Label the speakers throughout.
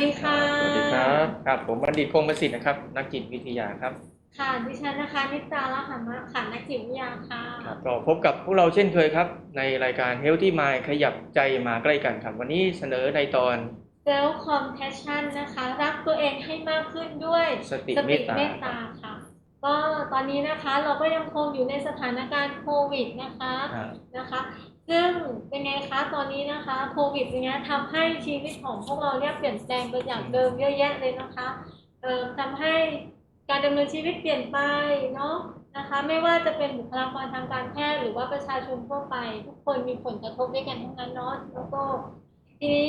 Speaker 1: วัสดีค่ะ
Speaker 2: สวัสดีครับ ครับ ผมบัณฑิตคงประสิทธิ์นะครับ นักจิตวิทยาครับ
Speaker 1: ค่ะ ดิฉันนะคะ นิตาละหามาค่ะ นักจิตวิทยาค่ะ
Speaker 2: ครับก็พบกับพวกเราเช่นเคยครับ ในรายการ Healthy Mind ขยับใจมาใกล้กันครับ วันนี้เสนอในตอน
Speaker 1: self compassion นะคะ รักตัวเองให้มากขึ้นด้วย
Speaker 2: สติ
Speaker 1: ส
Speaker 2: เม
Speaker 1: ติ
Speaker 2: ตตา
Speaker 1: เมตตาค่ะ ก็ตอนนี้นะคะเราก็ยังคงอยู่ในสถานการณ์โควิดนะคะ
Speaker 2: อ่า
Speaker 1: นะคะ ซึ่งเป็นไงคะตอนนี้นะคะโควิดอย่างเงี้ยทำให้ชีวิตของพวกเราเนี่ยเปลี่ยนแปลงไปจากเดิมเยอะแยะเลยนะคะเอ่อทำให้การดำเนินชีวิตเปลี่ยนไปเนาะนะคะ ไม่ว่าจะเป็นบุคลากรทางการแพทย์หรือว่าประชาชนทั่วไป ทุกคนมีผลกระทบด้วยกันทั้งนั้นเนาะแล้วก็ทีนี้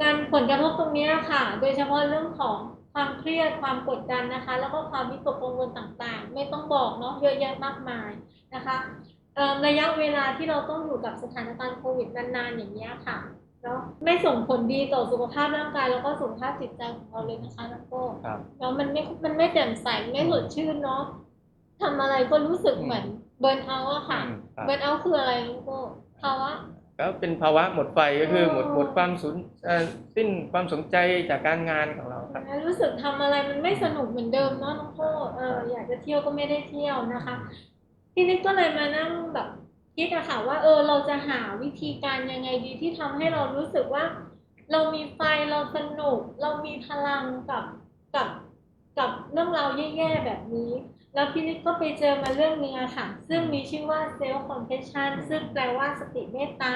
Speaker 1: การผลกระทบตรงนี้ค่ะ โดยเฉพาะเรื่องของความเครียดความกดดันนะคะ แล้วก็ความวิตกกังวลต่างๆ ไม่ต้องบอกเนาะเยอะแยะมากมายนะคะ ระยะเวลาที่เราต้องอยู่กับสถานการณ์โควิดนานๆอย่างเงี้ยค่ะเนาะไม่ส่งผลดีต่อสุขภาพร่างกายแล้วก็สุขภาพจิตใจของเราเลยนะคะน้องโก้
Speaker 2: ครับ
Speaker 1: เนาะมันไม่มันไม่แจ่มใสไม่สดชื่นเนาะทำอะไรก็รู้สึกเหมือนเบิร์นเอาท์อะค่ะ
Speaker 2: อืมครับ
Speaker 1: เบิร์นเอาท์คืออะไรน้องโก้ภาวะ
Speaker 2: ก็เป็นภาวะหมดไฟก็คือหมด
Speaker 1: อ๋อ
Speaker 2: หมดความสุนเอ่อสิ้นความสนใจจากการงานของเราครับ
Speaker 1: รู้สึกทำอะไรมันไม่สนุกเหมือนเดิมเนาะน้องโก้เอออยากจะเที่ยวก็ไม่ได้เที่ยวนะคะ ทีนี้ก็เลยมานั่งแบบคิดอะค่ะว่าเออเราจะหาวิธีการยังไงดีที่ทำให้เรารู้สึกว่า เรามีไฟเราสนุก เรามีพลังกับกับกับเรื่องราวแย่ๆแบบนี้ แล้วพี่นิดก็ไปเจอมาเรื่องนึงอะค่ะ ซึ่งมีชื่อว่า self compassion ซึ่งแปลว่าสติเมตตา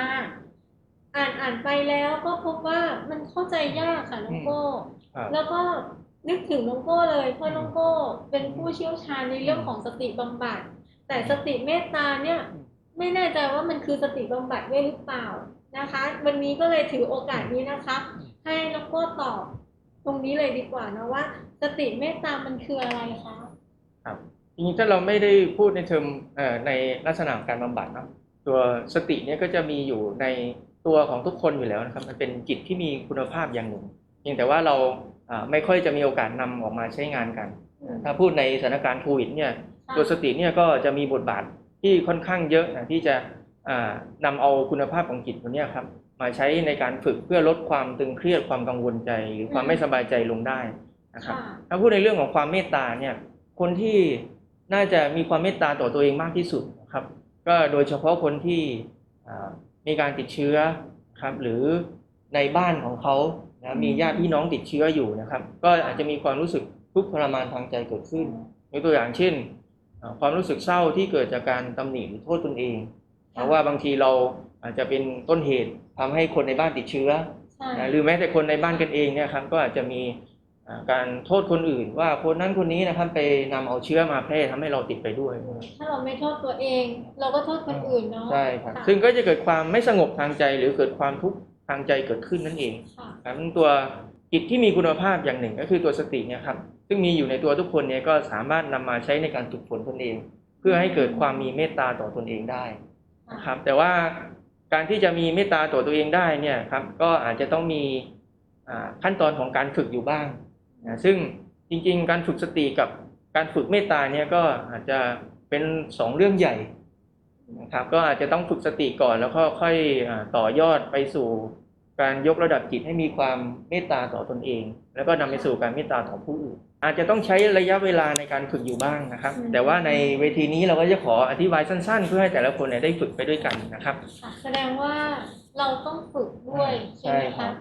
Speaker 1: อ่านอ่านไปแล้วก็พบว่ามันเข้าใจยากค่ะน้องโก้
Speaker 2: ครับ
Speaker 1: แล้วก็นึกถึงน้องโก้เลยเพราะน้องโก้เป็นผู้เชี่ยวชาญในเรื่องของสติบำบัด แต่สติเมตตาเนี่ยไม่แน่ใจว่ามันคือสติบำบัดด้วยหรือเปล่านะคะ วันนี้ก็เลยถือโอกาสนี้นะคะ ให้น้องโก้ตอบตรงนี้เลยดีกว่านะว่า สติเมตตามันคืออะไรคะ
Speaker 2: ครับจริงๆถ้าเราไม่ได้พูดในเทอมเอ่อในลักษณะของการบำบัดเนาะตัวสติเนี่ยก็จะมีอยู่ในตัวของทุกคนอยู่แล้วนะครับมันเป็นจิตที่มีคุณภาพอย่างหนึ่งเพียงแต่ว่าเราอ่าไม่ค่อยจะมีโอกาสนำออกมาใช้งานกัน ถ้าพูดในสถานการณ์โควิดเนี่ย
Speaker 1: ค่ะ
Speaker 2: ตัวสติเนี่ยก็จะมีบทบาทที่ค่อนข้างเยอะนะที่จะอ่านำเอาคุณภาพของจิตตัวเนี้ยครับมาใช้ในการฝึกเพื่อลดความตึงเครียดความกังวลใจ หรือความไม่สบายใจลงได้นะครับ
Speaker 1: ค่ะ
Speaker 2: ถ้าพูดในเรื่องของความเมตตาเนี่ยคนที่น่าจะมีความเมตตาต่อตัวเองมากที่สุดนะครับก็โดยเฉพาะคนที่อ่ามีการติดเชื้อครับหรือในบ้านของเขานะมีญาติพี่น้องติดเชื้ออยู่นะครับ ก็อาจจะมีความรู้สึกทุกข์ทรมานทางใจเกิดขึ้นยกตัวอย่างเช่นอ่า ความรู้สึกเศร้าที่เกิดจากการตำหนิหรือโทษตนเอง เพราะว่าบางทีเราอาจจะเป็นต้นเหตุทำให้คนในบ้านติดเชื้อ
Speaker 1: ใช่
Speaker 2: นะหรือแม้แต่คนในบ้านกันเองเนี่ยครับก็อาจจะมีอ่าการโทษคนอื่น ว่าคนนั้นคนนี้นะครับไปนำเอาเชื้อมาแพร่ทำให้เราติดไปด้วย
Speaker 1: ถ้าเราไม่โทษตัวเอง เราก็โทษคนอื่นเนาะ
Speaker 2: ใช่ครับะซึ่งก็จะเกิดความไม่สงบทางใจหรือเกิดความทุกข์ทางใจเกิดขึ้นนั่นเอง
Speaker 1: ค่ะ
Speaker 2: ครับตัวจิตที่มีคุณภาพอย่างหนึ่งก็คือตัวสติเนี่ยครับ ซึ่งมีอยู่ในตัวทุกคนเนี่ยก็สามารถนำมาใช้ในการฝึกฝนตนเอง เพื่อให้เกิดความมีเมตตาต่อตนเองได้นะครับ แต่ว่าการที่จะมีเมตตาต่อตัวเองได้เนี่ยครับก็อาจจะต้องมีขั้นตอนของการฝึกอยู่บ้างนะซึ่งจริงๆ การฝึกสติกับการฝึกเมตตาเนี่ยก็อาจจะเป็นสองเรื่องใหญ่นะครับก็อาจจะต้องฝึกสติก่อนแล้วก็ค่อยอต่อยอดไปสู่ การยกระดับจิตให้มีความเมตตาต่อตนเอง แล้วก็นำไปสู่การเมตตาต่อผู้อื่น อาจจะต้องใช้ระยะเวลาในการฝึกอยู่บ้างนะครับ
Speaker 1: อืม
Speaker 2: แต่ว่าในเวทีนี้เราก็จะขออธิบายสั้น ๆ เพื่อให้แต่ละคนเนี่ยได้ฝึกไปด้วยกันนะครับ
Speaker 1: ค่ะแสดงว่าเราต้องฝึกด้วยใช่ไหม
Speaker 2: ใช่ครั
Speaker 1: คะ
Speaker 2: บ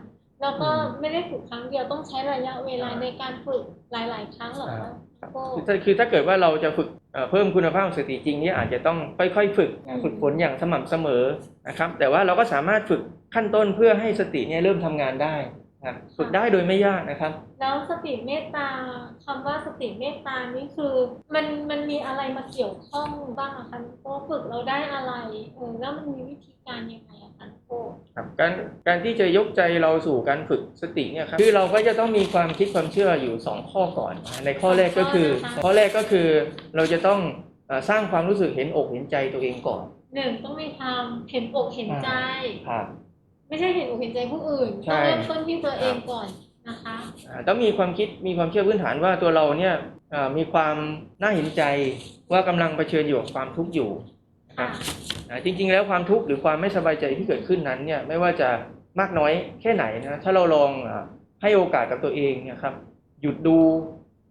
Speaker 1: แล้วก็
Speaker 2: อืม
Speaker 1: ไม่ได้ฝึกครั้งเดียวต้องใช้ระยะเวลา
Speaker 2: อ่า
Speaker 1: ในการฝึกหลาย ๆ ครั้งเหรอคะ
Speaker 2: ครับ
Speaker 1: ก็
Speaker 2: คือถ้าคือถ้าเกิดว่าเราจะฝึกเอ่อเพิ่มคุณภาพของสติจริงเนี่ยอาจจะต้องค่อยๆ ฝึกนะฝึกฝนอย่างสม่ำเสมอนะครับ แต่ว่าเราก็สามารถฝึก ขั้นต้นเพื่อให้สติเนี่ยเริ่มทำงานได้นะครับฝึกได้โดยไม่ยากนะครับ
Speaker 1: แล้วสติเมตตาคำว่าสติเมตตานี่คือมันมันมีอะไรมาเกี่ยวข้องบ้างอะคะโก้ฝึกเราได้อะไรเออแล้วมันมีวิธีการยังไงอะคะโก้
Speaker 2: ครับการการที่จะยกใจเราสู่การฝึกสติเนี่ยครับคือเราก็จะต้องมีความคิดความเชื่ออยู่ 2 ข้อก่อนนะในข้อแรกก็คือ ข้อแรกก็คือเราจะต้องเอ่อสร้างความรู้สึกเห็นอกเห็นใจตัวเองก่อน
Speaker 1: หนึ่งต้องมีความเห็นอกเห็นใจ
Speaker 2: ครับ
Speaker 1: ไม่ใช่เห็นอกเห็นใจผู้อื่น
Speaker 2: ใช่
Speaker 1: ต้องเริ่มต้นที่ตัวเองก่อนนะคะ
Speaker 2: อ่าต้องมีความคิดมีความเชื่อพื้นฐานว่าตัวเราเนี่ยเอ่อมีความน่าเห็นใจว่ากำลังเผชิญอยู่กับความทุกข์อยู่นะครับ อ่าจริงๆ แล้วความทุกข์หรือความไม่สบายใจที่เกิดขึ้นนั้นเนี่ยไม่ว่าจะมากน้อยแค่ไหนนะถ้าเราลองอาให้โอกาสกับตัวเองเนี่ยครับ หยุดดู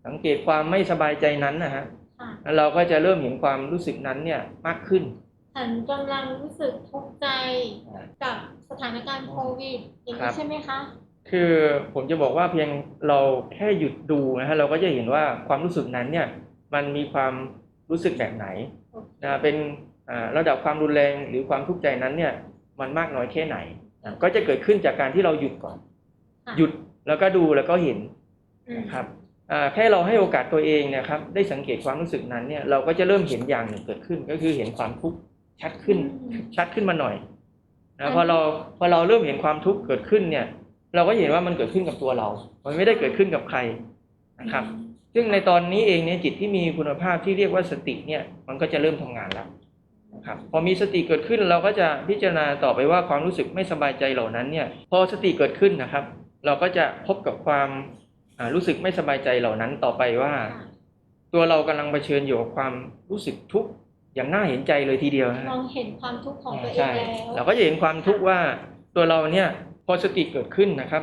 Speaker 2: สังเกตความไม่สบายใจนั้นนะฮะ
Speaker 1: ค่ะ
Speaker 2: แล้วเราก็จะเริ่มเห็นความรู้สึกนั้นเนี่ยมากขึ้น
Speaker 1: ฉันกำลังรู้สึกทุกข์ใจกับสถานการณ์โควิดอย่าง
Speaker 2: ครั
Speaker 1: นี้
Speaker 2: บ
Speaker 1: ใช่ไหมคะ
Speaker 2: คือผมจะบอกว่าเพียงเราแค่หยุดดูนะฮะเราก็จะเห็นว่าความรู้สึกนั้นเนี่ยมันมีความรู้สึกแบบไหนนะเป็นอ่าระดับความรุนแรงหรือความทุกข์ใจนั้นเนี่ยมันมากน้อยแค่ไหนนะก็จะเกิดขึ้นจากการที่เราหยุดก่อน
Speaker 1: ค่ะ
Speaker 2: หยุดแล้วก็ดูแล้วก็เห็น
Speaker 1: อืม
Speaker 2: นะครับอ่าแค่เราให้โอกาสตัวเองเนะครับ ได้สังเกตความรู้สึกนั้นเนี่ยเราก็จะเริ่มเห็นอย่างหนึ่งเกิดขึ้น ก็คือเห็นความทุกข์ ชัดขึ้น
Speaker 1: อืม
Speaker 2: ชัดขึ้นมาหน่อย
Speaker 1: อั
Speaker 2: นะ
Speaker 1: น
Speaker 2: พอเราพอเราเริ่มเห็นความทุกข์เกิดขึ้นเนี่ย เราก็เห็นว่ามันเกิดขึ้นกับตัวเรา มันไม่ได้เกิดขึ้นกับใครนะครับ ซึ่งในตอนนี้เองเนี่ยจิตที่มีคุณภาพที่เรียกว่าสติเนี่ยมันก็จะเริ่มทำงานแล้วนะครับพอมีสติเกิดขึ้นเราก็จะพิจารณาต่อไปว่าความรู้สึกไม่สบายใจเหล่านั้นเนี่ย พอสติเกิดขึ้นนะครับ เราก็จะพบกับความอ่ารู้สึกไม่สบายใจเหล่านั้นต่อไปว่า
Speaker 1: ค่ะ
Speaker 2: ตัวเรากำลังเผชิญอยู่กับความรู้สึกทุกข์ อย่างน่าเห็นใจเลยทีเดียวนะฮะ
Speaker 1: ลองเห็นความทุกข์ของตัวเอง
Speaker 2: ใช่
Speaker 1: แล้ว
Speaker 2: เราก็จะเห็นความทุกข์ว่าตัวเราเนี่ยพอสติเกิดขึ้นนะครับ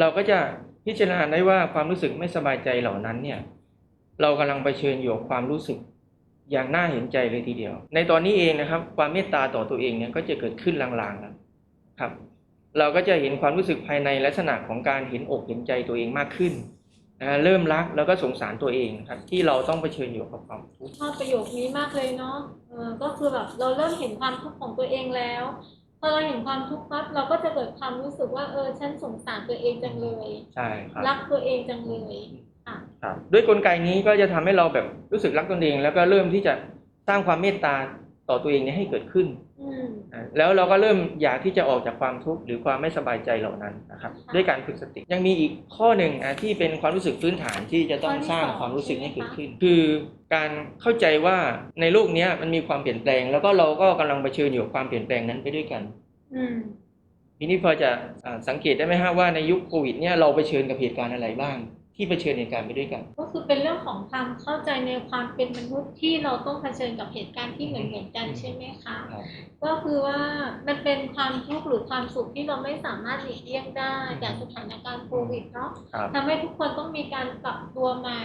Speaker 2: เราก็จะพิจารณาได้ว่าความรู้สึกไม่สบายใจเหล่านั้นเนี่ย เรากำลังเผชิญอยู่กับความรู้สึกอย่างน่าเห็นใจเลยทีเดียว ในตอนนี้เองนะครับ ความเมตตาต่อตัวเองเนี่ยก็จะเกิดขึ้นลางๆแล้วครับ เราก็จะเห็นความรู้สึกภายในลักษณะของการเห็นอกเห็นใจตัวเองมากขึ้น นะเริ่มรักแล้วก็สงสารตัวเองครับที่เราต้องเผชิญอยู่กับความทุกข์
Speaker 1: ชอบประโยคนี้มากเลยเนาะเออก็คือแบบเราเริ่มเห็นความทุกข์ของตัวเองแล้วพอเราเห็นความทุกข์ปั๊บเราก็จะเกิดความรู้สึกว่าเออฉันสงสารตัวเองจังเลย
Speaker 2: ใช่ครับ
Speaker 1: รักตัวเองจังเลยค่ะ
Speaker 2: ครับด้วยกลไกนี้ก็จะทำให้เราแบบรู้สึกรักตนเอง แล้วก็เริ่มที่จะสร้างความเมตตา ต่อตัวเองเนี่ยให้เกิดขึ้น
Speaker 1: อืม
Speaker 2: อ่าแล้วเราก็เริ่มอยากที่จะออกจากความทุกข์หรือความไม่สบายใจเหล่านั้นนะครับ
Speaker 1: ค่ะ
Speaker 2: ด้วยการฝึกสติยังมีอีกข้อหนึ่งอะที่เป็นความรู้สึกพื้นฐานที่จะต้อง
Speaker 1: ข้อที่
Speaker 2: สร้าง
Speaker 1: สอง
Speaker 2: ความรู้สึกให้
Speaker 1: ใช่ไหม
Speaker 2: เกิด
Speaker 1: คะ
Speaker 2: ขึ้น คือการเข้าใจว่าในโลกเนี้ยมันมีความเปลี่ยนแปลง แล้วก็เราก็กำลังเผชิญอยู่กับความเปลี่ยนแปลงนั้นไปด้วยกัน
Speaker 1: อืม
Speaker 2: ทีนี้พอจะอ่าสังเกตได้ไหมฮะว่าในยุคโควิดเนี่ยเราเผชิญกับเหตุการณ์อะไรบ้าง ที่เผชิญเหตุการณ์ไปด้วยกัน
Speaker 1: ก็คือเป็นเรื่องของความเข้าใจในความเป็นมนุษย์ที่เราต้องเผชิญกับเหตุการณ์ที่เหมือนเหมือนๆกันใช่ไหมคะ
Speaker 2: ครับ
Speaker 1: ก็คือว่ามันเป็นความทุกข์หรือความสุขที่เราไม่สามารถหลีกเลี่ยงได้จากสถานการณ์โควิดเนาะ
Speaker 2: ครับ
Speaker 1: ทำให้ทุกคนต้องมีการปรับตัวใหม่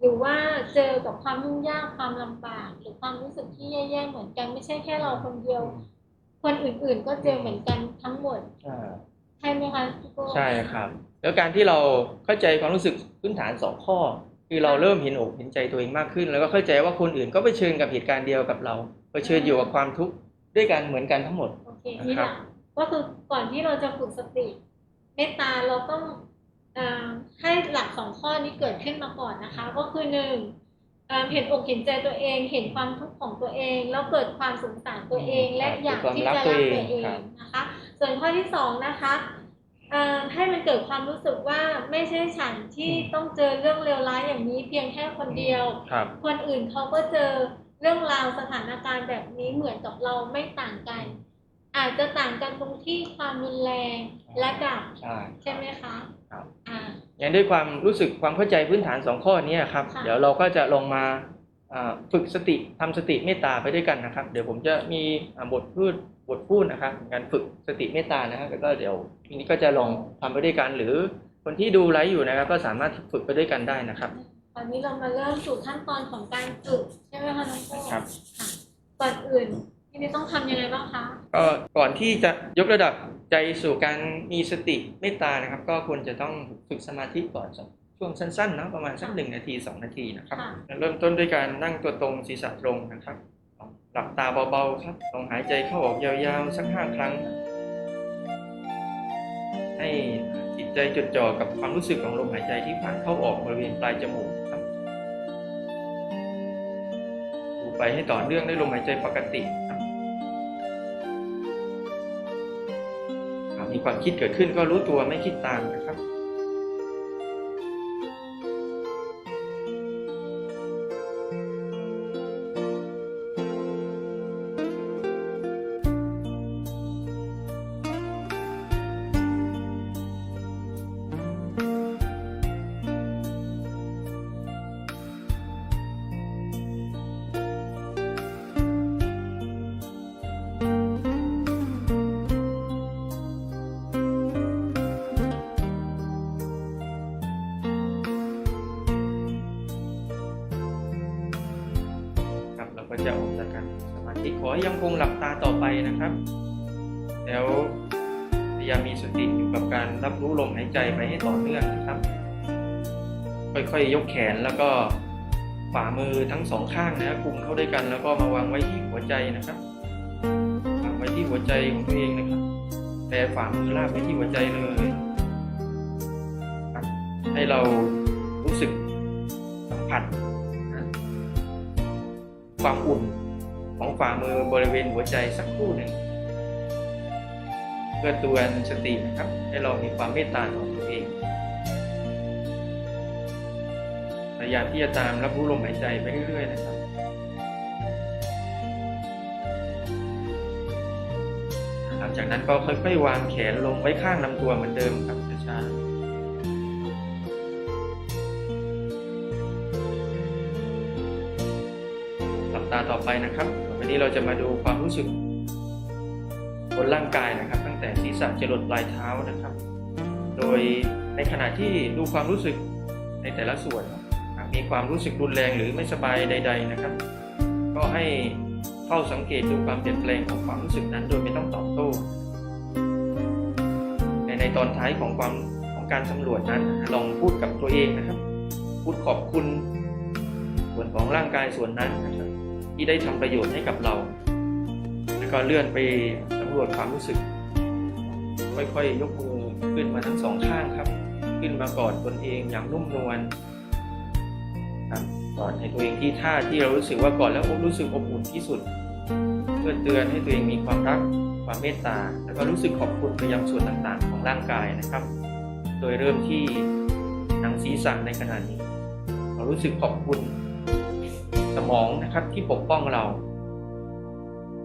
Speaker 1: หรือว่าเจอกับความยุ่งยากความลำบาก หรือความรู้สึกที่แย่ๆเหมือนกันไม่ใช่แค่เราคนเดียว คนอื่นๆ ก็เจอเหมือนกันทั้งหมด
Speaker 2: อ่า
Speaker 1: ใช่ไหมคะพี่โก้
Speaker 2: ใช่ครับ แล้วการที่เราเข้าใจความรู้สึกพื้นฐานสองข้อ คือเราเริ่มเห็นอกเห็นใจตัวเองมากขึ้น แล้วก็เข้าใจว่าคนอื่นก็เผชิญกับเหตุการณ์เดียวกับเราเผชิญอยู่กับความทุกข์ด้วยกันเหมือนกันทั้งหมด
Speaker 1: โอเคนี่แหละก็คือก่อนที่เราจะฝึกสติเมตตาเราต้องเออให้หลักสองข้อนี้เกิดขึ้นมาก่อนนะคะ ก็คือหนึ่งเอ่อเห็นอกเห็นใจตัวเอง เห็นความทุกข์ของตัวเอง แล้วเกิดความสงสารตัวเอง และอยากที่จะรักตัวเองนะคะ ส่วนข้อที่สองนะคะเอ่อ ให้มันเกิดความรู้สึกว่าไม่ใช่ฉันที่ต้องเจอเรื่องเลวร้ายอย่างนี้เพียงแค่คนเดียว
Speaker 2: ครับ
Speaker 1: คนอื่นเขาก็เจอเรื่องราวสถานการณ์แบบนี้เหมือนกับเราไม่ต่างกัน อาจจะต่างกันตรงที่ความรุนแรงระดับ
Speaker 2: ใช่
Speaker 1: ใช่ไหมคะ
Speaker 2: ครับ
Speaker 1: อ่า
Speaker 2: อย่างด้วยความรู้สึกความเข้าใจพื้นฐานสองข้อนี้ครับ
Speaker 1: ค่ะ
Speaker 2: เดี๋ยวเราก็จะลงมาอ่า ฝึกสติทำสติเมตตาไปด้วยกันนะครับ เดี๋ยวผมจะมีอ่าบทพูดบทพูดนะครับการฝึกสติเมตตานะครับแล้วก็เดี๋ยวทีนี้ก็จะลองทำไปด้วยกัน หรือคนที่ดูไลฟ์อยู่นะครับ ก็สามารถฝึกไปด้วยกันได้นะครับ
Speaker 1: ตอนนี้เรามาเริ่มสู่ขั้นตอนของการฝึกใช่ไหมคะน้องโก้
Speaker 2: ครับ
Speaker 1: ค่ะก่อนอื่นทีนี้ต้องทำยังไงบ้างคะ
Speaker 2: ก็ก่อนที่จะยกระดับใจสู่การมีสติเมตตานะครับ ก็ควรจะต้องฝึกสมาธิก่อนสัก ช่วงสั้นๆเนอะประมาณสักหนึ่งนาทีสองนาทีนะครับ
Speaker 1: ค่ะ
Speaker 2: เริ่มต้นด้วยการนั่งตัวตรงศีรษะตรงนะครับ หลับตาเบาๆครับลองหายใจเข้าออกยาวๆสักห้าครั้ง ให้จิตใจจดจ่อกับความรู้สึกของลมหายใจที่ผ่านเข้าออกบริเวณปลายจมูกครับดูไปให้ต่อเนื่องด้วยลมหายใจปกติครับหากมีความคิดเกิดขึ้นก็รู้ตัวไม่คิดตามนะครับ ก็จะออกจากการสมาธิขอให้ยังคงหลับตาต่อไปนะครับ แล้วพยายามมีสติอยู่กับการรับรู้ลมหายใจไปให้ต่อเนื่องนะครับ ค่อยๆ ยกแขนแล้วก็ฝ่ามือทั้งสองข้างนะครับกลุ่มเข้าด้วยกัน แล้วก็มาวางไว้ที่หัวใจนะครับวางไว้ที่หัวใจของตัวเองนะครับแต่ฝ่ามือลากไปที่หัวใจเลยให้เรารู้สึกสัมผัส ความอุ่นของฝ่ามือบริเวณหัวใจสักครู่หนึ่งเพื่อตือนสตินะครับ ให้เรามีความเมตตาต่อตัวเองพยายามที่จะตามรับรู้ลมหายใจไปเรื่อยๆนะครับหลังจากนั้นก็ค่อยๆวางแขนลงไว้ข้างลำตัวเหมือนเดิมครับช้าๆ ไปนะครับ วันนี้เราจะมาดูความรู้สึกบนร่างกายนะครับ ตั้งแต่ศีรษะจรดปลายเท้านะครับ โดยในขณะที่ดูความรู้สึกในแต่ละส่วนหากมีความรู้สึกรุนแรงหรือไม่สบายใด ๆนะครับ ก็ให้เฝ้าสังเกตดูความเปลี่ยนแปลงของความรู้สึกนั้น โดยไม่ต้องตอบโต้ในในตอนท้ายของความของการสำรวจนั้น ลองพูดกับตัวเองนะครับ พูดขอบคุณ ส่วนของร่างกายส่วนนั้นนะครับ ที่ได้ทำประโยชน์ให้กับเรา แล้วก็เลื่อนไปสำรวจความรู้สึก ค่อยๆยกมือขึ้นมาทั้งสองข้างครับ ขึ้นมากอดตนเองอย่างนุ่มนวลครับกอดให้ตัวเองที่ท่าที่เรารู้สึกว่ากอดแล้วรู้สึกอบอุ่นที่สุด เพื่อเตือนให้ตัวเองมีความรักความเมตตา แล้วก็รู้สึกขอบคุณไปยังส่วนต่างๆ ของร่างกายนะครับ โดยเริ่มที่หนังศีรษะในขณะนี้ เรารู้สึกขอบคุณ สมองนะครับที่ปกป้องเรา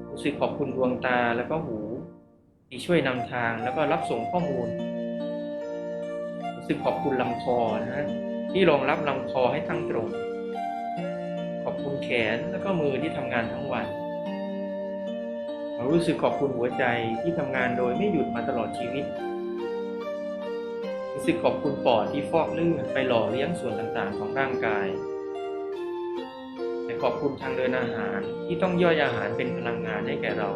Speaker 2: รู้สึกขอบคุณดวงตาแล้วก็หูที่ช่วยนำทางแล้วก็รับส่งข้อมูล รู้สึกขอบคุณลำคอนะฮะที่รองรับลำคอให้ตั้งตรง ขอบคุณแขนแล้วก็มือที่ทำงานทั้งวันเรารู้สึกขอบคุณหัวใจที่ทำงานโดยไม่หยุดมาตลอดชีวิต รู้สึกขอบคุณปอดที่ฟอกเลือดไปหล่อเลี้ยงส่วนต่างๆ ของร่างกาย ขอบคุณทางเดินอาหารที่ต้องย่อยอาหารเป็นพลังงานให้แก่เรา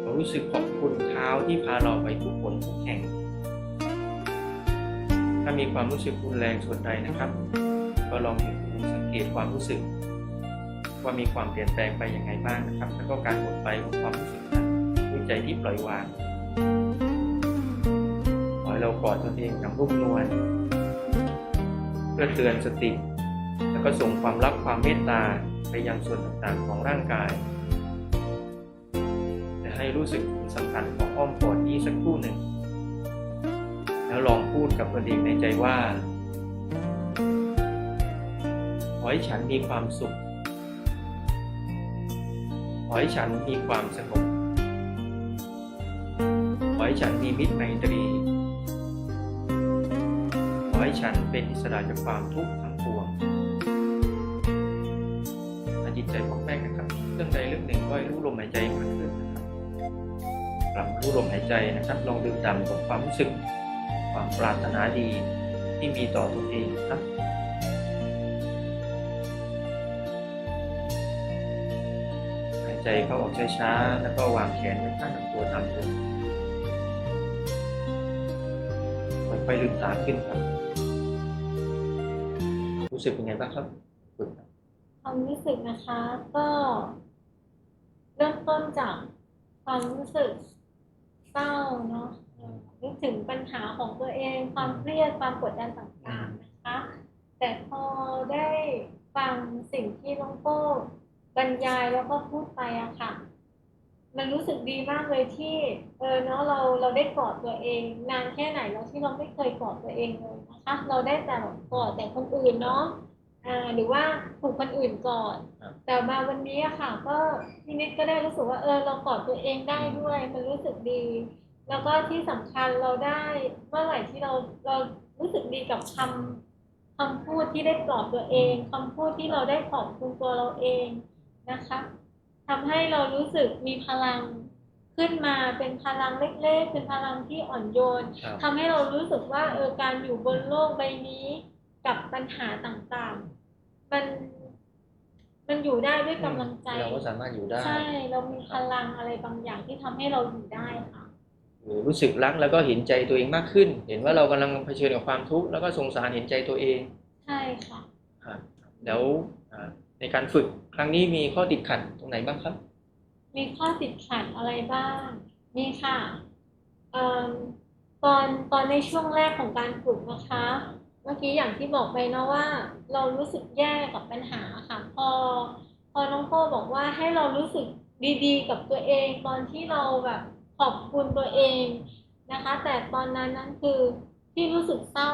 Speaker 2: เรารู้สึกขอบคุณเท้าที่พาเราไปทุกผลทุกแห่ง ถ้ามีความรู้สึกรุนแรงส่วนใดนะครับ ก็ลองสังเกตความรู้สึก ว่ามีความเปลี่ยนแปลงไปยังไงบ้างนะครับ แล้วก็การหมดไปของความรู้สึกนั้นด้วยใจที่ปล่อยวางขอให้เรากอดตนเองอย่างรุ่มนวลเพื่อเตือนสติ แล้วก็ส่งความรักความเมตตาไปยังส่วนต่างๆของร่างกายและให้รู้สึกถึงสัมพันธ์ของอ้อมกอดนี้สักครู่หนึ่ง แล้วลองพูดกับตนเองในใจว่าขอให้ฉันมีความสุขขอให้ฉันมีความสงบขอให้ฉันมีมิตรไมตรีขอให้ฉันเป็นอิสระจากความทุกข์ ใจพอกแป้งนะครับเรื่องใดเรื่องหนึ่งก็ให้รู้ลมหายใจมากขึ้นนะครับกลับรู้ลมหายใจนะครับ ลองดื่มด่ำกับความรู้สึก ความปรารถนาดีที่มีต่อตัวเองครับหายใจเข้าออกช้าๆแล้วก็วางแขนไว้ข้างลำตัวตามเดิมค่อยๆลืมตาขึ้นครับ รู้สึกเป็นไงบ้างครับฝึกครับ
Speaker 1: ความรู้สึกนะคะก็เริ่มต้นจากความรู้สึกเศร้าเนาะนึกถึงปัญหาของตัวเอง ความเครียดความกดดันต่างๆนะคะ แต่พอได้ฟังสิ่งที่น้องโก้บรรยายแล้วก็พูดไปอะค่ะ มันรู้สึกดีมากเลยที่เออเนาะเราเราได้กอดตัวเอง นานแค่ไหนแล้วที่เราไม่เคยกอดตัวเองเลยนะคะ เราได้แต่แบบกอดแต่คนอื่นเนาะ หรือว่าถูกคนอื่นกอดแต่มาวันนี้อะค่ะ ก็พี่นิดก็ได้รู้สึกว่าเออเรากอดตัวเองได้ด้วย มันรู้สึกดี แล้วก็ที่สำคัญเราได้เมื่อไหร่ที่เราเรารู้สึกดีกับคำคำพูดที่ได้ปลอบตัวเองคำพูดที่เราได้ขอบคุณตัวเราเองนะคะทำให้เรารู้สึกมีพลังขึ้นมาเป็นพลังเล็กๆ เป็นพลังที่อ่อนโยน
Speaker 2: ครับ
Speaker 1: ทำให้เรารู้สึกว่าเออการอยู่บนโลกใบนี้กับปัญหาต่างๆ มัน มันอยู่ได้ด้วยกำลังใจ
Speaker 2: เราก็สามารถอยู่ได้
Speaker 1: ใช่ เรามีพลังอะไรบางอย่างที่ทำให้เราอยู่ได้ค่ะ
Speaker 2: หรือรู้สึกรักแล้วก็เห็นใจตัวเองมากขึ้น เห็นว่าเรากำลังเผชิญกับความทุกข์แล้วก็สงสารเห็นใจตัวเอง
Speaker 1: ใช่ค่ะ
Speaker 2: ครับแล้วอ่าในการฝึกครั้งนี้มีข้อติดขัดตรงไหนบ้างครับ
Speaker 1: มีข้อติดขัดอะไรบ้าง มีค่ะเอิ่มตอนตอนในช่วงแรกของการฝึกนะคะเมื่อกี้อย่างที่บอกไปเนาะว่า เรารู้สึกแย่กับปัญหาค่ะพอพอน้องโก้บอกว่าให้เรารู้สึกดีๆ กับตัวเองตอนที่เราแบบขอบคุณตัวเองนะคะ แต่ตอนนั้นนั้นคือที่รู้สึกเศร้า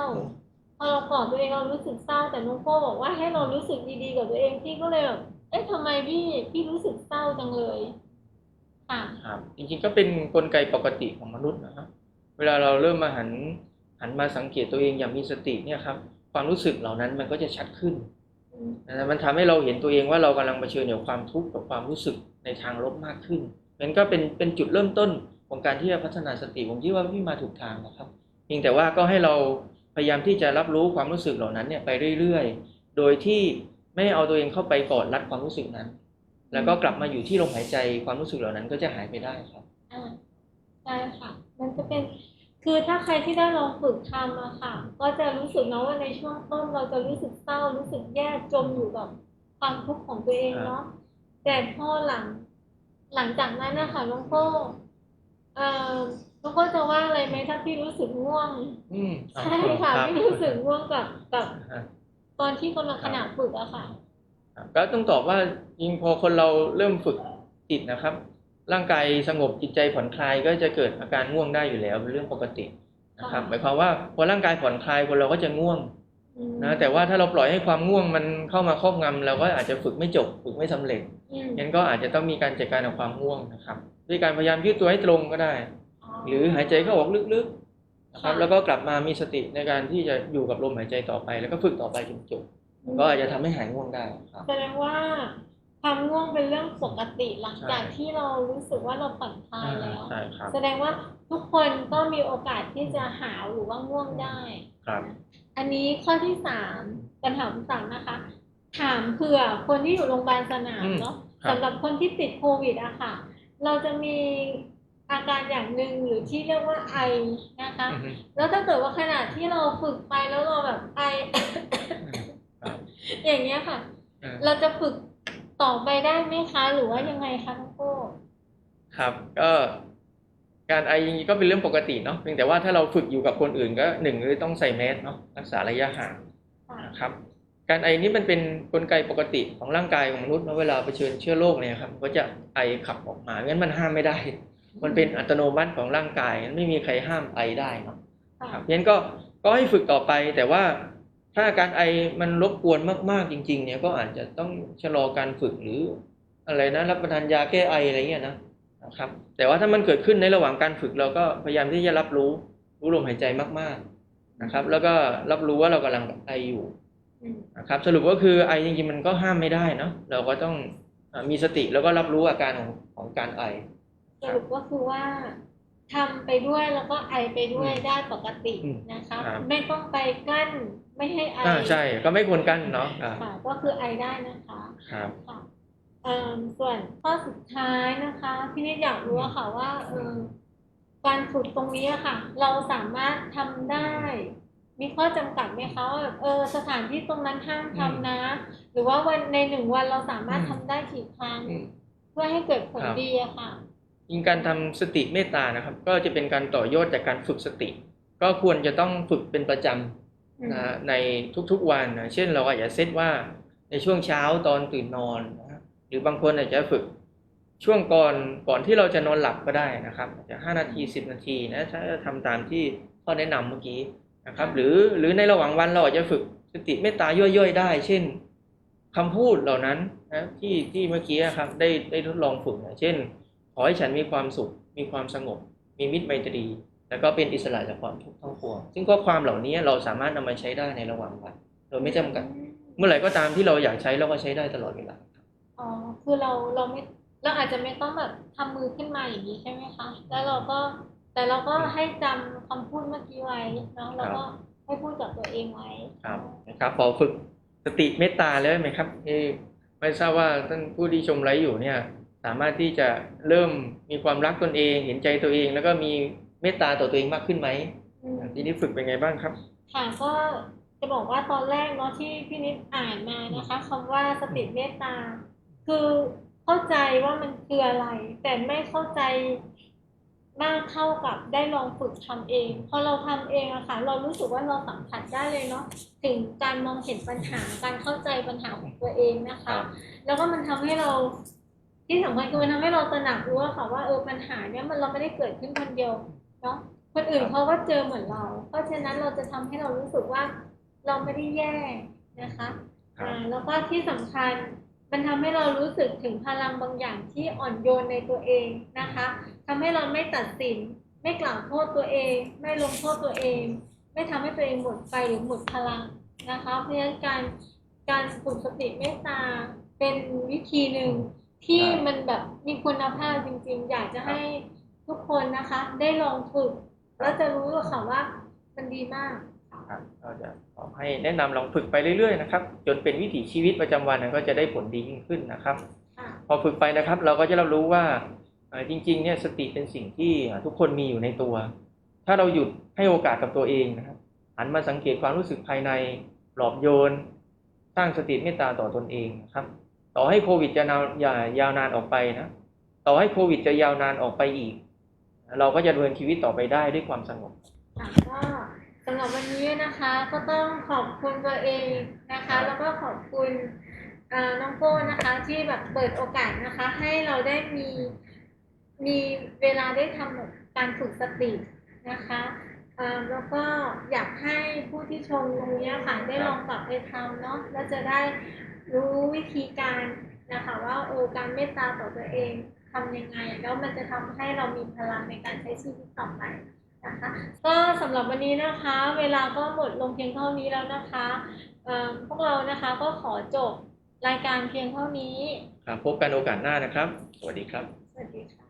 Speaker 1: พอเรากอดตัวเองเรารู้สึกเศร้า แต่น้องโก้บอกว่าให้เรารู้สึกดีๆกับตัวเองพี่ก็เลยแบบเอ๊ะทำไมพี่พี่รู้สึกเศร้าจังเลยค่ะ
Speaker 2: ครับจริงๆก็เป็นกลไกปกติของมนุษย์นะครับเวลาเราเริ่มมาหัน หันมาสังเกตตัวเองอย่างมีสติเนี่ยครับความรู้สึกเหล่านั้นมันก็จะชัดขึ้น
Speaker 1: อืม
Speaker 2: นะมันทำให้เราเห็นตัวเองว่าเรากำลังเผชิญกับความทุกข์กับความรู้สึกในทางลบมากขึ้นมันก็เป็นเป็นจุดเริ่มต้นของการที่จะพัฒนาสติผมคิดว่าพี่มาถูกทางนะครับเพียงแต่ว่าก็ให้เราพยายามที่จะรับรู้ความรู้สึกเหล่านั้นเนี่ยไปเรื่อยๆ โดยที่ไม่เอาตัวเองเข้าไปกอดรัดความรู้สึกนั้น แล้วก็กลับมาอยู่ที่ลมหายใจความรู้สึกเหล่านั้นก็จะหายไปได้ครับ
Speaker 1: อ่าใช่ค่ะ มันจะเป็น คือถ้าใครที่ได้ลองฝึกทำอะค่ะ ก็จะรู้สึกเนาะว่าในช่วงต้นเราจะรู้สึกเศร้ารู้สึกแย่จมอยู่กับความทุกข์ของตัวเองเนาะแต่พอหลัง หลังจากนั้นนะคะน้องโก้เอ่อน้องโก้จะว่าอะไรไหมถ้าพี่รู้สึกง่วง
Speaker 2: อืม
Speaker 1: ใช่ค่ะ
Speaker 2: รับ
Speaker 1: พี่รู้สึกง่วงกับกับ
Speaker 2: อ่า
Speaker 1: ตอนที่กำลังขณะฝึกอะค่ะ
Speaker 2: ครับก็ต้องตอบว่ายิงพอคนเราเริ่มฝึกจิตนะครับ ร่างกายสงบจิตใจผ่อนคลายก็จะเกิดอาการง่วงได้อยู่แล้วเป็นเรื่องปกตินะครับ
Speaker 1: ค่ะ
Speaker 2: หมายความว่าพอร่างกายผ่อนคลายคนเราก็จะง่วง
Speaker 1: อืม
Speaker 2: นะแต่ว่าถ้าเราปล่อยให้ความง่วงมันเข้ามาครอบงำเราก็อาจจะฝึกไม่จบฝึกไม่สำเร็จ
Speaker 1: อืม
Speaker 2: งั้นก็อาจจะต้องมีการจัดการกับความง่วงนะครับ ด้วยการพยายามยืดตัวให้ตรงก็ได้ หรือหายใจเข้าออกลึกๆนะครับ
Speaker 1: ค่ะ
Speaker 2: แล้วก็กลับมามีสติในการที่จะอยู่กับลมหายใจต่อไป แล้วก็ฝึกต่อไปจนจบก็อาจจะทำให้หายง่วงได้ครับ
Speaker 1: แสดงว่า ความง่วงเป็นเรื่องปกติหลังจาก
Speaker 2: ใช่
Speaker 1: ที่เรารู้สึกว่าเราผ่อนคลายแล้ว
Speaker 2: ใช่ครับ
Speaker 1: แสดงว่าทุกคนก็มีโอกาสที่จะหาวหรือว่าง่วงได้
Speaker 2: ครับ
Speaker 1: อันนี้ข้อที่สามปัญหาที่สามนะคะ ถามเผื่อคนที่อยู่โรงพยาบาลสนาม
Speaker 2: อืม
Speaker 1: เนาะ
Speaker 2: ครับ
Speaker 1: สำหรับคนที่ติดโควิดอะค่ะ เราจะมีอาการอย่างหนึ่งหรือที่เรียกว่าไอนะคะ
Speaker 2: อือฮึ
Speaker 1: แล้วถ้าเกิดว่าขณะที่เราฝึกไปแล้วเราแบบไอ
Speaker 2: ครับ
Speaker 1: อย่างเงี้ยค่ะ
Speaker 2: อ่า
Speaker 1: เราจะฝึก ต่อไปได้ไหมคะ หรือว่ายังไงคะน้องโก้
Speaker 2: ครับ ก็การไอจริงๆก็เป็นเรื่องปกติเนาะเพียงแต่ว่าถ้าเราฝึกอยู่กับคนอื่นก็หนึ่งคือต้องใส่แมสเนาะรักษาระยะห่าง
Speaker 1: ค่ะ
Speaker 2: นะครับ การไอนี้มันเป็นกลไกปกติของร่างกายของมนุษย์เนาะเวลาเผชิญเชื้อโรคเนี่ยครับก็จะไอขับออกมางั้นมันห้ามไม่ได้ มันเป็นอัตโนมัติของร่างกายไม่มีใครห้ามไอได้เนาะ
Speaker 1: ค่ะ
Speaker 2: ครับเพราะฉะนั้นก็ก็ให้ฝึกต่อไปแต่ว่า ถ้าการไอมันรบกวนมากๆจริง ๆ เนี่ยก็อาจจะต้องชะลอการฝึกหรืออะไรนะรับประทานยาแก้ไออะไรเงี้ยนะนะครับ แต่ว่าถ้ามันเกิดขึ้นในระหว่างการฝึกเราก็พยายามที่จะรับรู้รู้ลมหายใจมาก ๆนะครับ แล้วก็รับรู้ว่าเรากำลังไออยู่นะครับ สรุปก็คือไอจริงๆมันก็ห้ามไม่ได้เนาะเราก็ต้องมีสติแล้วก็รับรู้อาการของของการไอ
Speaker 1: สรุปก็คือว่า ทำไปด้วยแล้วก็ไอไปด้วย
Speaker 2: อืม
Speaker 1: ได้ปกติ
Speaker 2: อืม
Speaker 1: นะคะ
Speaker 2: ครับ
Speaker 1: ไม่ต้องไปกั้นไม่ให้ไอ
Speaker 2: อ่าใช่ ก็ไม่ควรกันเนาะอ่า
Speaker 1: ค่ะก็คือไอได้นะคะ
Speaker 2: ครับ
Speaker 1: ค่ะเอ่อส่วนข้อสุดท้ายนะคะพี่นิดอยากรู้อะค่ะว่าเออการฝึกตรงนี้อะค่ะ เราสามารถทำได้ มีข้อจำกัดไหมคะว่าแบบเออสถานที่ตรงนั้นห้ามทำนะ หรือว่าวันในหนึ่งวันเราสามารถ
Speaker 2: อืม
Speaker 1: ทำได้กี่ครั้ง
Speaker 2: อืม
Speaker 1: เพื่อให้เกิดผล
Speaker 2: ครับ
Speaker 1: ดีอะค่ะ
Speaker 2: จริงการทำสติเมตตานะครับ ก็จะเป็นการต่อยอดจากการฝึกสติ ก็ควรจะต้องฝึกเป็นประจำนะฮะในทุกๆวันนะเช่นเราอาจจะเซตว่าในช่วงเช้าตอนตื่นนอนนะฮะหรือบางคนอาจจะฝึกช่วงก่อนก่อนที่เราจะนอนหลับก็ได้นะครับอาจจะห้านาทีสิบนาทีนะถ้าทำตามที่ข้อแนะนำเมื่อกี้นะครับ หรือหรือในระหว่างวันเราอาจจะฝึกสติเมตตาย่อยๆ ได้ เช่นคำพูดเหล่านั้นนะที่ที่เมื่อกี้ครับได้ได้ทดลองฝึกนะเช่น ขอให้ฉันมีความสุข มีความสงบ มีมิตรไมตรี แล้วก็เป็นอิสระจากความทุกข์ทั้งปวง ซึ่งข้อความเหล่านี้เราสามารถนำมาใช้ได้ในระหว่างวันโดยไม่จำกัด เมื่อไหร่ก็ตามที่เราอยากใช้เราก็ใช้ได้ตลอดเวลาครับ
Speaker 1: อ๋อ คือเราเราไม่เราอาจจะไม่ต้องแบบทำมือขึ้นมาอย่างนี้ใช่ไหมคะ แล้วเราก็แต่เราก็ให้จำคำพูดเมื่อกี้ไว้เนาะแล้วก็ให้พูดกับตัวเองไว้
Speaker 2: ครับ นะครับ พอฝึกสติเมตตาแล้วไหมครับ เอ่อไม่ทราบว่าท่านผู้ที่ชมไลฟ์อยู่เนี่ย สามารถที่จะเริ่มมีความรักตนเอง เห็นใจตัวเอง แล้วก็มีเมตตาต่อตัวเองมากขึ้นไหม
Speaker 1: อืม
Speaker 2: ทีนี้ฝึกเป็นไงบ้างครับ
Speaker 1: ค่ะก็จะบอกว่าตอนแรกเนาะที่พี่นิดอ่านมานะคะคำว่าสติเมตตา คือเข้าใจว่ามันคืออะไร แต่ไม่เข้าใจมากเท่ากับได้ลองฝึกทำเอง พอเราทำเองอะค่ะเรารู้สึกว่าเราสัมผัสได้เลยเนาะถึงการมองเห็นปัญหาการเข้าใจปัญหาของตัวเองนะ
Speaker 2: ครั
Speaker 1: คะ
Speaker 2: บ
Speaker 1: แล้วก็มันทำให้เรา ที่สำคัญคือมันทำให้เราตระหนักรู้อะค่ะว่าเออปัญหาเนี้ยมันเราไม่ได้เกิดขึ้นคนเดียวเนาะคนอื่นเขาก็เจอเหมือนเรา เพราะฉะนั้นเราจะทำให้เรารู้สึกว่าเราไม่ได้แย่นะคะ
Speaker 2: ครับ
Speaker 1: อ่าแล้วก็ที่สำคัญมันทำให้เรารู้สึกถึงพลังบางอย่างที่อ่อนโยนในตัวเองนะคะทำให้เราไม่ตัดสิน ไม่กล่าวโทษตัวเอง ไม่ลงโทษตัวเอง ไม่ทำให้ตัวเองหมดไฟหรือหมดพลังนะคะ เพราะฉะนั้นการการฝึกสติเมตตาเป็นวิธีหนึ่ง ที่
Speaker 2: ครับ
Speaker 1: มันแบบมีคุณภาพจริง ๆ อยากจะให้ทุกคนนะคะ ได้ลองฝึก แล้วจะรู้เลยค่ะว่ามันดีมาก
Speaker 2: ครับก็จะขอให้แนะนำลองฝึกไปเรื่อยๆนะครับ จนเป็นวิถีชีวิตประจำวันนะก็จะได้ผลดียิ่งขึ้นนะครับ
Speaker 1: ค่ะ
Speaker 2: พอฝึกไปนะครับ เราก็จะรับรู้ว่าเอ่อจริงๆเนี่ยสติเป็นสิ่งที่ทุกคนมีอยู่ในตัว ถ้าเราหยุดให้โอกาสกับตัวเองนะครับหันมาสังเกตความรู้สึกภายในปลอบโยน สร้างสติเมตตาต่อตนเองนะครับ ต่อให้โควิดจะนาวอย่ายาวนานออกไปนะต่อให้โควิดจะยาวนานออกไปอีก เราก็จะดำเนินชีวิตต่อไปได้ด้วยความสงบ
Speaker 1: ก็สำหรับวันนี้นะคะ ก็ต้องขอบคุณตัวเองนะคะ แล้วก็ขอบคุณน้องโก้นะคะ ที่แบบเปิดโอกาสนะคะ ให้เราได้มีมีเวลาได้ทำการฝึกสตินะคะแล้วก็อยากให้ผู้ที่ชมตรงนี้ค่ะได้ลองกลับไปทำเนาะแล้วจะได้ รู้วิธีการนะคะว่าเออการเมตตาต่อตัวเองทำยังไง แล้วมันจะทำให้เรามีพลังในการใช้ชีวิตต่อไปนะคะก็สำหรับวันนี้นะคะ เวลาก็หมดลงเพียงเท่านี้แล้วนะคะเอ่อพวกเรานะคะก็ขอจบรายการเพียงเท่านี้
Speaker 2: ครับพบกันโอกาสหน้านะครับ สวัสดีครับ
Speaker 1: สวัสดีค่ะ